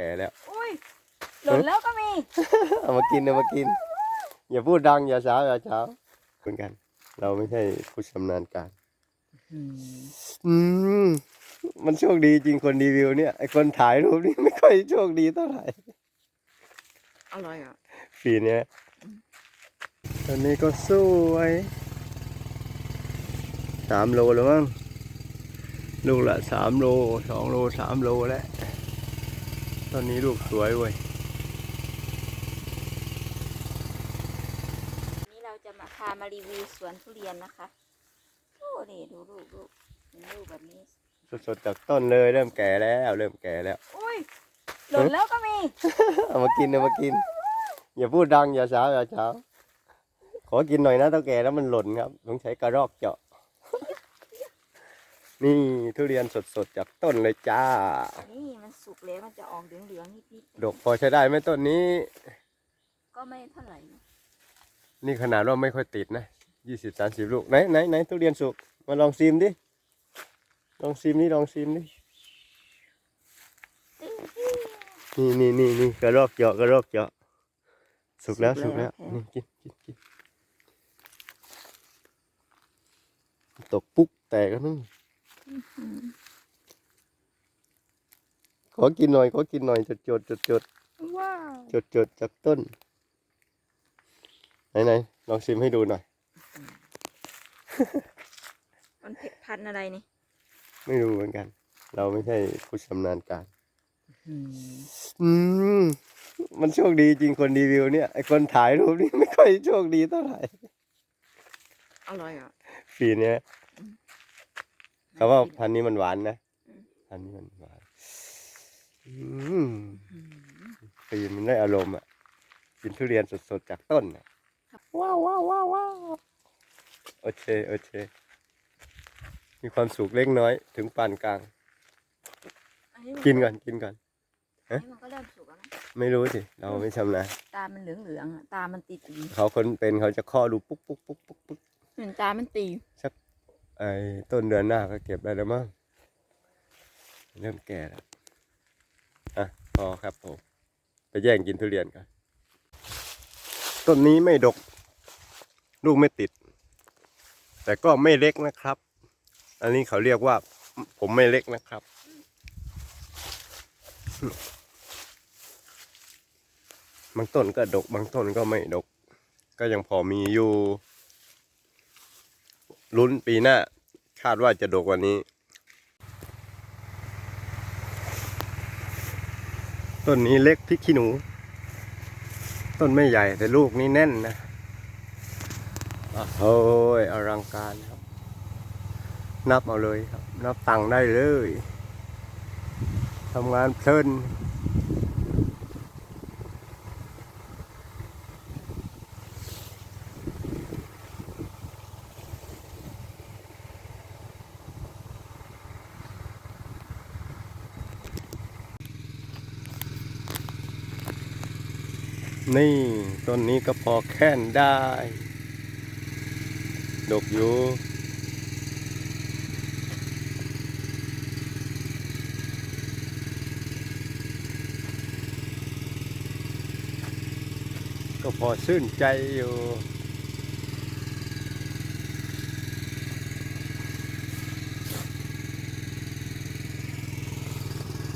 ก่แล้วอุ้ยหล่นแล้วก็มี เอามากินเอามากิน อย่าพูดดังอย่าเช้าอย่าเช้าเหมือนกัน เราไม่ใช่ผู้ชำนาญการอืมมันโชคดีจริงคนรีวิวเนี่ยไอคนถ่ายรูปนี่ไม่ค่อยโชคดีเท่าไหร่อร่อยอะปีเนี้ยตอนนี้ก็สวยสามโลแล้วมั้งลูกละสามโลสองโลสามโลแล้ว ตอนนี้ลูกสวยเว้ยวันนี้เราจะมาพามารีวิวสวนทุเรียนนะคะโอ้นี่ดูลูกลูกเป็นลูกแบบนี้ สดๆจากต้นเลยเริ่มแก่แล้ว เริ่มแก่แล้วอุ้ยหล่นแล้วก็มี เอามากินเอามากิน อย่าพูดดังอย่าเช้าอย่าเช้า ขอกินหน่อยนะเท่าแก่แล้วมันหล่นครับต้องใช้กระรอกเจาะ นี่ทุเรียนสดๆจากต้นเลยจ้า นี่มันสุกแล้วมันจะออกเหลืองๆนิดดกพอใช้ได้ไหมต้นนี้ ๆก็ไม่เท่าไหร่นะนี่ขนาดว่าไม่ค่อยติดนะยี่สิบสามสิบลูกไหนไหนไหนทุเรียนสุก มาลองซิมดิ ลองซิมนี่ลองซิมดิ นี่นี่นี่นี่กระรอกเจาะกระรอกเจาะสุกแล้วสุกแล้วนี่กินกินกินตกปุ๊กแตกแล้วนึง ขอกินหน่อย ขอกินหน่อยจดจดจดจดว้าวจดจดจากต้น ไหนไหนลองซิมให้ดูหน่อย มันเผ็ดพันธุ์อะไรนี่ ไม่รู้เหมือนกัน เราไม่ใช่ผู้ชำนาญการ อืมอืมมันโชคดีจริงคนรีวิวเนี่ยไอคนถ่ายรูปนี่ไม่ค่อยโชคดีเท่าไหร่ อร่อยอะปีเนี้ย เขาว่าพันธุ์นี้มันหวานนะพันธุ์นี้มันหวานอืมอืมปีมันได้อารมณ์อะกินทุเรียนสดๆจากต้นอะว้าวว้าวว้าวว้าวโอเคโอเค มีความสุขเล็กน้อยถึงปานกลาง อันนี้มักินก่อนกินก่อน อันนี้มันก็เริ่มสุกแล้วนะไม่รู้สิ เราไม่ชำนาญตา มันเหลืองๆอะตา มันตีตีเขาคนเป็นเขาจะข้อดูปุ๊กปุ๊กปุ๊กปุ๊กปุ๊กเห็นตา มันตี ไอ้ต้นเดือนหน้าก็เก็บได้แล้วมั้งเริ่มแก่แล้วอะพอครับผม ไปแย่งกินทุเรียนกันต้นนี้ไม่ดก ลูกไม่ติด แต่ก็ไม่เล็กนะครับ อันนี้เขาเรียกว่า ผมไม่เล็กนะครับ บางต้นก็ดก บางต้นก็ไม่ดก ก็ยังพอมีอยู่ ลุ้นปีหน้า คาดว่าจะดกกว่านี้ ต้นนี้เล็กพริกขี้หนู ต้นไม่ใหญ่แต่ลูกนี่แน่นนะโอ้ยอลังการครับ นับเอาเลยครับ นับตังได้เลยทำงานเพลิน นี่ต้นนี้ก็พอแค่นได้ ดกอยู่ ก็พอชื่นใจอยู่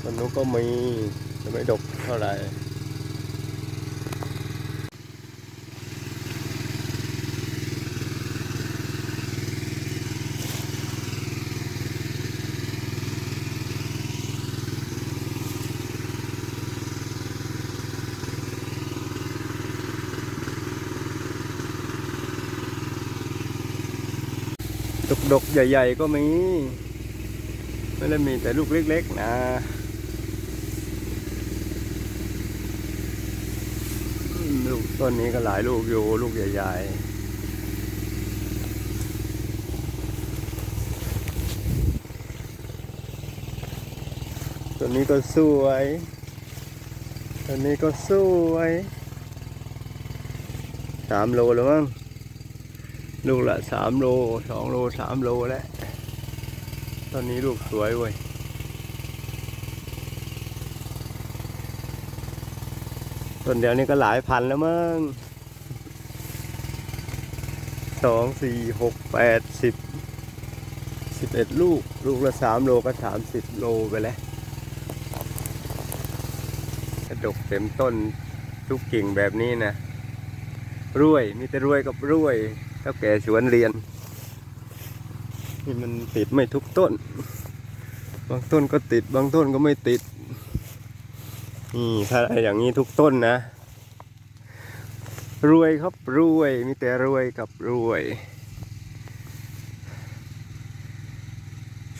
ต้นนู้นก็มีแต่ไม่ดกเท่าไหร่ ดกใหญ่ ๆ ก็มี ไม่ได้มีแต่ลูกเล็ก ๆ นะ ลูกต้นนี้ก็หลายลูกอยู่ ลูกใหญ่ ๆต้นนี้ก็สวยต้นนี้ก็สวย สามโลแล้วมั้ง ลูกละสามโลสองโลสามโลแล้ว ตอนนี้ลูกสวยเว้ยต้นเดียวนี้ก็หลายพันแล้วมั้งสองสี่หกแปดสิบสิบเอ็ดลูก ลูกละสามโลก็สามสิบโลไปแล้วกระดกเต็มต้นทุกกิ่งแบบนี้นะรวยมีแต่รวยกับรวย เท่าแก่สวนเรียน นี่มันติดไม่ทุกต้น บางต้นก็ติด บางต้นก็ไม่ติด นี่ถ้าได้อย่างนี้ทุกต้นนะ รวยครับรวย มีแต่รวยกับรวย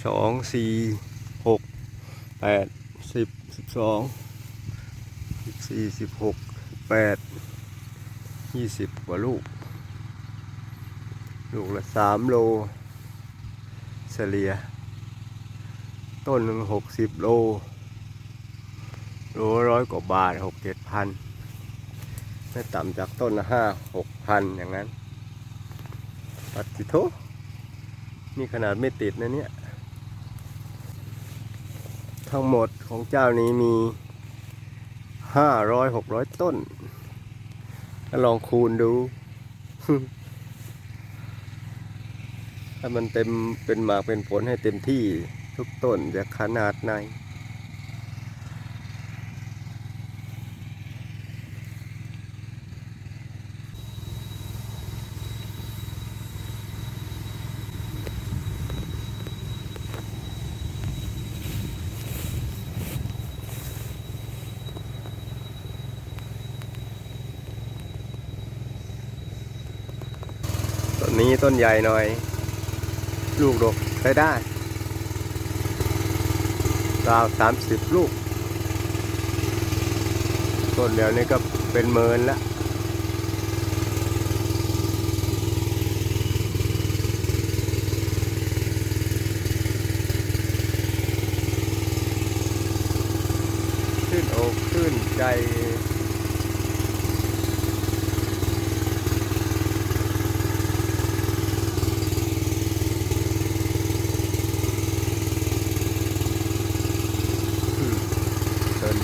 สองสี่หกแปดสิบสิบสองสิบสี่สิบหกแปดยี่สิบกว่าลูก ลูกละสามโลเฉลี่ย ต้นหนึ่งหกสิบโล โลร้อยกว่าบาทหกเจ็ดพันไม่ต่ำจากต้นละห้าหกพันอย่างนั้น ปัดสิโทนี่ขนาดไม่ติดนะเนี่ย ทั้งหมดของเจ้านี้มีห้าร้อยหกร้อยต้นลองคูณดู ถ้ามันเต็มเป็นหมากเป็นผลให้เต็มที่ทุกต้นจะขนาดไหนต้นนี้ต้นใหญ่หน่อย ลูกดกใช้ได้ราวสามสิบลูก ต้นเดียวนี้ก็เป็นเมินล้วขึ้นอกขึ้นใจ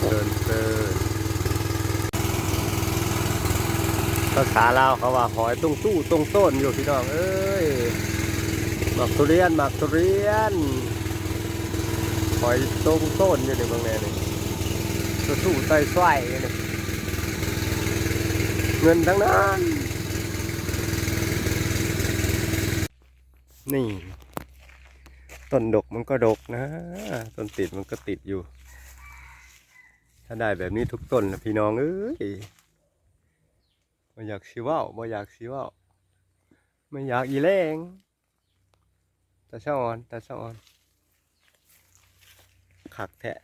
เติ นเตินเตินภาษาลาวเขาว่าหอยตุ้งตู้ตรงต้นอยู่พี่น้องเอ้ยหมักทุเรียนหมักทุเรียนหอยตรงต้นอยู่ในเมืองแน่นี่ตัวตู้ใต้ไส้นี่เงินทั้งนั้นนี่ต้นดกมันก็ดกนะ ต้นติดมันก็ติดอยู่ ถ้าได้แบบนี้ทุกต้นพี่น้องเอ้ยไม่อยากสิว่าไม่อยากสิว่าไม่อยากอีแรงตาช่อนตาช่อนขักแทะ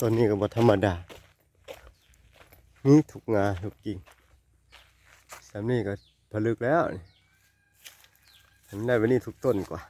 ต้นนี้ก็บ่ธรรมดานี่ถูกงาถูกกิ่งสามนี่ก็ผลึกแล้วนี่ได้วันนี้ทุกต้นกว่า